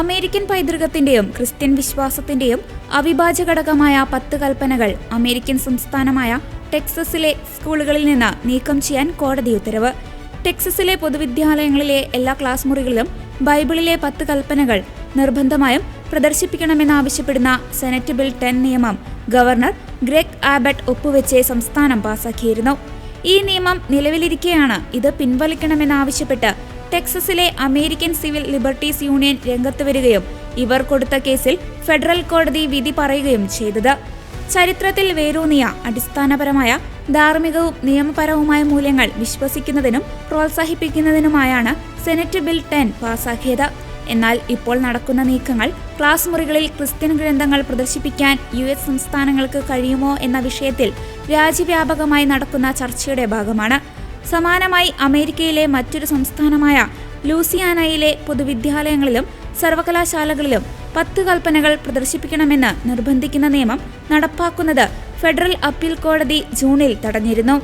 American പൈതൃകത്തിന്റെയും Christian വിശ്വാസത്തിന്റെയും അവിഭാജ്യ ഘടകമായ പത്ത് കൽപ്പനകൾ അമേരിക്കൻ സംസ്ഥാനമായ ടെക്സസിലെ സ്കൂളുകളിൽ നിന്ന് നീക്കം ചെയ്യാൻ കോടതി ഉത്തരവ്. ടെക്സസിലെ പൊതുവിദ്യാലയങ്ങളിലെ എല്ലാ ക്ലാസ് മുറികളിലും ബൈബിളിലെ പത്ത് കൽപ്പനകൾ നിർബന്ധമായും പ്രദർശിപ്പിക്കണമെന്നാവശ്യപ്പെടുന്ന സെനറ്റ് ബിൽ ടെൻ നിയമം ഗവർണർ ഗ്രെഗ് ആബട്ട് ഒപ്പുവെച്ച് സംസ്ഥാനം പാസാക്കിയിരുന്നു. ഈ നിയമം നിലവിലിരിക്കെയാണ് ഇത് പിൻവലിക്കണമെന്നാവശ്യപ്പെട്ട് ടെക്സസിലെ അമേരിക്കൻ സിവിൽ ലിബർട്ടീസ് യൂണിയൻ രംഗത്ത് വരികയും ഇവർ കൊടുത്ത കേസിൽ ഫെഡറൽ കോടതി വിധി പറയുകയും ചെയ്തത്. ചരിത്രത്തിൽ വേരൂന്നിയ അടിസ്ഥാനപരമായ ധാർമ്മികവും നിയമപരവുമായ മൂല്യങ്ങൾ വിശ്വസിക്കുന്നതിനും പ്രോത്സാഹിപ്പിക്കുന്നതിനുമായാണ് സെനറ്റ് ബിൽ ടെൻ പാസാക്കിയത്. എന്നാൽ ഇപ്പോൾ നടക്കുന്ന നീക്കങ്ങൾ ക്ലാസ് മുറികളിൽ ക്രിസ്ത്യൻ ഗ്രന്ഥങ്ങൾ പ്രദർശിപ്പിക്കാൻ യു എസ് സംസ്ഥാനങ്ങൾക്ക് കഴിയുമോ എന്ന വിഷയത്തിൽ രാജ്യവ്യാപകമായി നടക്കുന്ന ചർച്ചയുടെ ഭാഗമാണ്. സമാനമായി അമേരിക്കയിലെ മറ്റൊരു സംസ്ഥാനമായ ലൂസിയാനയിലെ പൊതുവിദ്യാലയങ്ങളിലും സർവകലാശാലകളിലും പത്ത് കൽപ്പനകൾ പ്രദർശിപ്പിക്കണമെന്ന് നിർബന്ധിക്കുന്ന നിയമം നടപ്പാക്കുന്നത് ഫെഡറൽ അപ്പീൽ കോടതി ജൂണിൽ തടഞ്ഞിരുന്നു.